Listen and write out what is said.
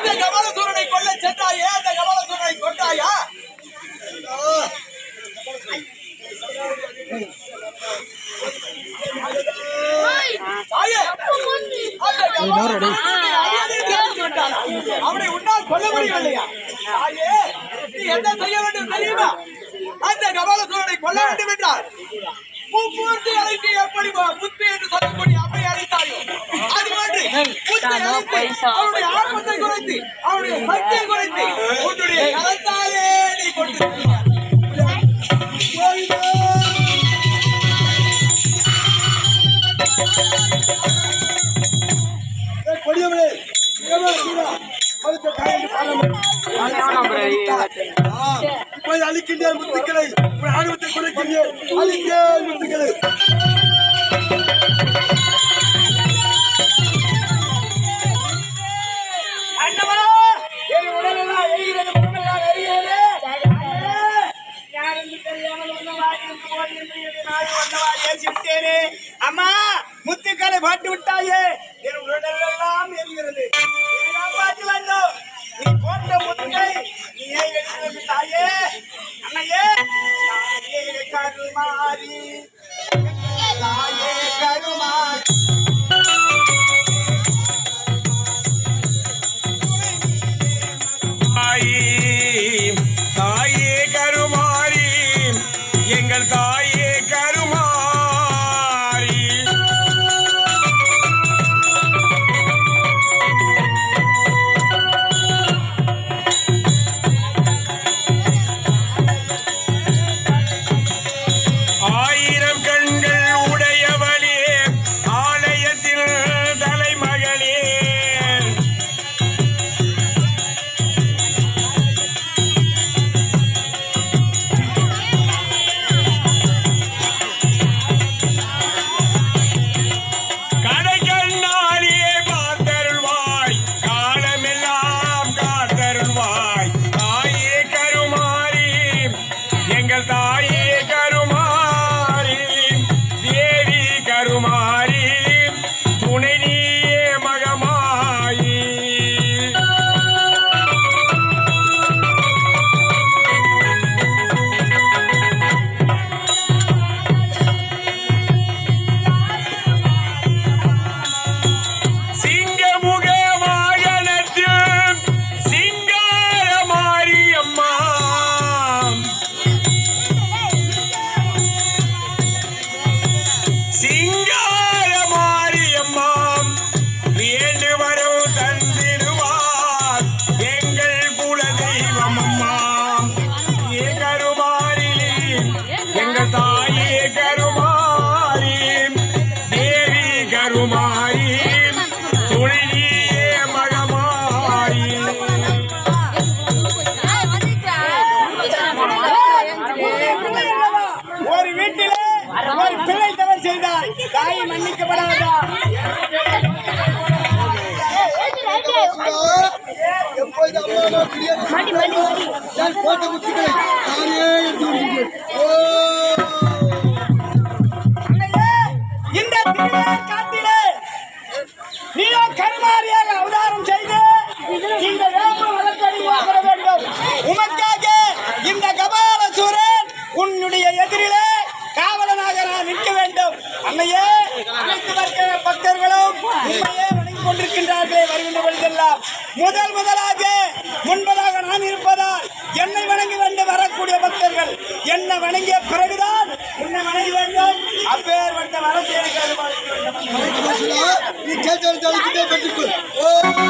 அந்த கமலசூரனை கொள்ள சென்றாயே? அந்த கமலசூரனை கொண்டாயா அவனை உன்னால் கொல்ல முடியவில்லையா? ஆயே நீ என்ன செய்ய வேண்டும் தெரியுமா? அந்த கமலசூரனை கொல்ல வேண்டும் என்றால் பூர்த்தி அழைத்து எப்படி புத்தியை அவனுடைய ஆர்வத்தை குறைத்து அவனுடைய சக்தியை குறைத்து. உன்னுடைய கரத்தாலே நீ கொண்டு அழிக்கின்றேன் முத்துக்களை. ஆர்வத்தை குறைக்கின்றேன். அழித்தேன் முத்துக்களை. முத்துக்களை விட்டாயே என் உடலெல்லாம் எரிகிறது. காப்பாற்றி வந்தோம் நீ போட்ட முத்தை நீயே எடுத்து தாயே அண்ணையே தாயே தாயை மன்னிக்கப்படாதா? நான் போட்ட முத்துக்களை நானே எடுத்து விடுகிறேன். ஓ. இந்த திருவிழா காட்டிலே நீயோ கருமாரியாக அவதாரம் செய்து இந்த வேப்ப வேண்டும். உமக்காக இந்த கபால சூரன் உன்னுடைய எதிரிலே காவலனாக நான் நிற்க வேண்டும். அன்னையே உண்மையே வணங்கிக் கொண்டிருக்கின்றார்களே வருகின்ற பொழுதெல்லாம் முதல் முதலாக முன்பதாக நான் இருப்பதால் என்னை வணங்கி வந்து வரக்கூடிய பக்தர்கள் என்னை வணங்கிய பிறகுதான் என்னை வணங்கி வேண்டும் அப்பேர் வந்த வரத்தை எனக்கு வேண்டும் நீ கேட்டு பெற்றுக்கொள் ஓ